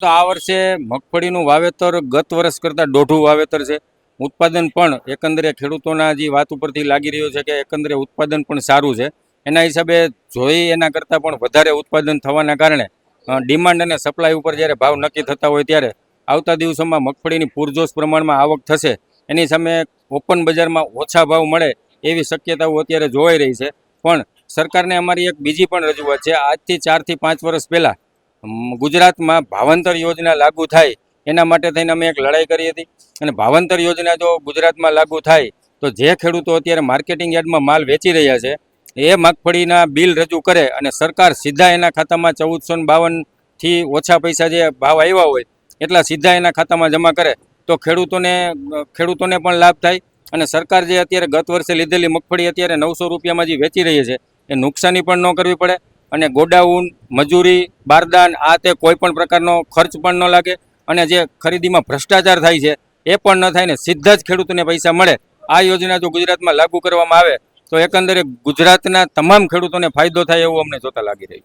તો આ વર્ષે મગફળીનું વાવેતર ગત વર્ષ કરતાં દોઢું વાવેતર છે. ઉત્પાદન પણ એકંદરે ખેડૂતોના જે વાત ઉપરથી લાગી રહ્યું છે કે એકંદરે ઉત્પાદન પણ સારું છે. એના હિસાબે જોઈ એના કરતાં પણ વધારે ઉત્પાદન થવાના કારણે ડિમાન્ડ અને સપ્લાય ઉપર જ્યારે ભાવ નક્કી થતા હોય ત્યારે આવતા દિવસોમાં મગફળીની પૂરજોશ પ્રમાણમાં આવક થશે. એની સામે ઓપન બજારમાં ઓછા ભાવ મળે એવી શક્યતાઓ અત્યારે જોવાઈ રહી છે. પણ સરકારને અમારી એક બીજી પણ રજૂઆત છે. આજથી ચારથી પાંચ વર્ષ પહેલાં ગુજરાતમાં ભાવાંતર યોજના લાગુ થાય, એના માટે થઈને અમે એક લડાઈ કરી હતી. અને ભાવાંતર યોજના જો ગુજરાતમાં લાગુ થાય, તો જે ખેડૂતો અત્યારે માર્કેટિંગ યાર્ડમાં માલ વેચી રહ્યા છે, એ મગફળીના બિલ રજૂ કરે અને સરકાર સીધા એના ખાતામાં ચૌદસો બાવનથી ઓછા પૈસા જે ભાવ આવ્યા હોય, એટલા સીધા એના ખાતામાં જમા કરે, તો ખેડૂતોને ખેડૂતોને પણ લાભ થાય. અને સરકાર જે અત્યારે ગત વર્ષે લીધેલી મગફળી અત્યારે નવસો રૂપિયામાં જે વેચી રહી છે, એ નુકસાની પણ ન કરવી પડે. અને ગોડાઉન, મજૂરી, બારદાન, આ તે કોઈ પણ પ્રકારનો ખર્ચ પણ ન લાગે અને જે ખરીદીમાં ભ્રષ્ટાચાર થાય છે, એ પણ ન થાય ને સીધા જ ખેડૂતોને પૈસા મળે. આ યોજના જો ગુજરાતમાં લાગુ કરવામાં આવે, તો એકંદરે ગુજરાતના તમામ ખેડૂતોને ફાયદો થાય એવું અમને જોતા લાગી રહ્યું